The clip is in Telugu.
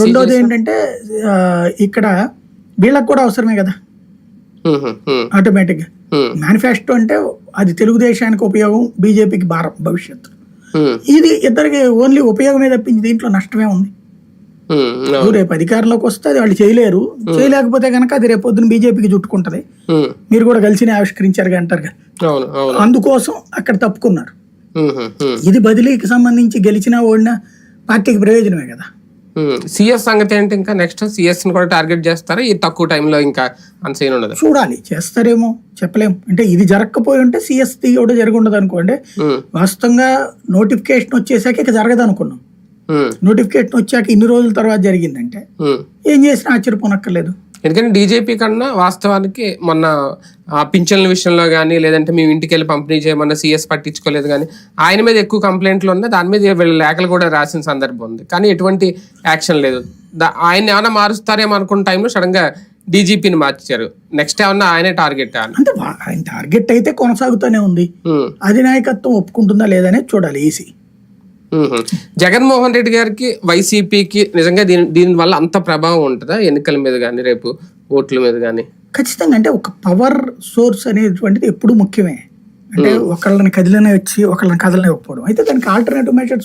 రెండోది ఏంటంటే ఇక్కడ వీళ్ళకి కూడా అవసరమే కదా. ఆటోమేటిక్గా. మేనిఫెస్టో అంటే అది తెలుగుదేశానికి ఉపయోగం బీజేపీకి భారం భవిష్యత్తు. ఇది ఇద్దరికి ఓన్లీ ఉపయోగమే తప్పించి దీంట్లో నష్టమే ఉంది. రేపు అధికారంలోకి వస్తే అది వాళ్ళు చేయలేరు. చేయలేకపోతే కనుక అది రేపు పొద్దున బీజేపీకి చుట్టుకుంటది. మీరు కూడా కలిసి ఆవిష్కరించారు అంటారు కదా అందుకోసం అక్కడ తప్పుకున్నారు. ఇది బదిలీకి సంబంధించి గెలిచినా ఓడినా పార్టీకి ప్రయోజనమే కదా. సిఎస్ సంగతి ఏంటి ఇంకా? నెక్స్ట్ సిఎస్ని కూడా టార్గెట్ చేస్తారా? ఈ తక్కువ టైంలో ఇంకా అంత సీన్ ఉండదు? చూడాలి. చేస్తారేమో? చెప్పలేం. అంటే ఇది జరగకపోయి ఉంటే సిఎస్ కూడా జరిగి ఉండదు అనుకోండి. ఉమ్, వాస్తవంగా నోటిఫికేషన్ వచ్చేసాక ఇక జరగదు అనుకున్నాం. నోటిఫికేషన్ వచ్చాక ఇన్ని రోజుల తర్వాత జరిగిందంటే. ఏం చేసినా ఆశ్చర్యపోనక్కర్లేదు. ఎందుకంటే డీజేపీ కన్నా వాస్తవానికి మొన్న ఆ పింఛన్ల విషయంలో కానీ లేదంటే మేము ఇంటికి వెళ్ళి పంపిణీ చేయమన్న సీఎస్ పట్టించుకోలేదు కానీ ఆయన మీద ఎక్కువ కంప్లైంట్లు ఉన్నాయి దాని మీద వీళ్ళు లేఖలు కూడా రాసిన సందర్భం ఉంది. కానీ ఎటువంటి యాక్షన్ లేదు. దా- ఆయన ఏమైనా మారుస్తారేమో అనుకున్న టైంలో సడన్గా డీజీపీని మార్చారు. నెక్స్ట్ ఏమన్నా ఆయనే టార్గెట్ అంటే ఆయన టార్గెట్ అయితే కొనసాగుతూనే ఉంది. అధినాయకత్వం ఒప్పుకుంటుందా లేదనే చూడాలి ఈసీ. జగన్మోహన్ రెడ్డి గారికి వైసీపీకి నిజంగా దీని దీని వల్ల అంత ప్రభావం ఉంటుందా? ఎన్నికల మీద కానీ రేపు ఓట్ల మీద కానీ ఖచ్చితంగా అంటే ఒక పవర్ సోర్స్ అనేటువంటిది ఎప్పుడు ముఖ్యమే. అంటే ఒకళ్ళని కదిలనే వచ్చి ఒకళ్ళని కదలనివ్వకపోవడం. అయితే దానికి ఆల్టర్నేటివ్ మెథడ్స్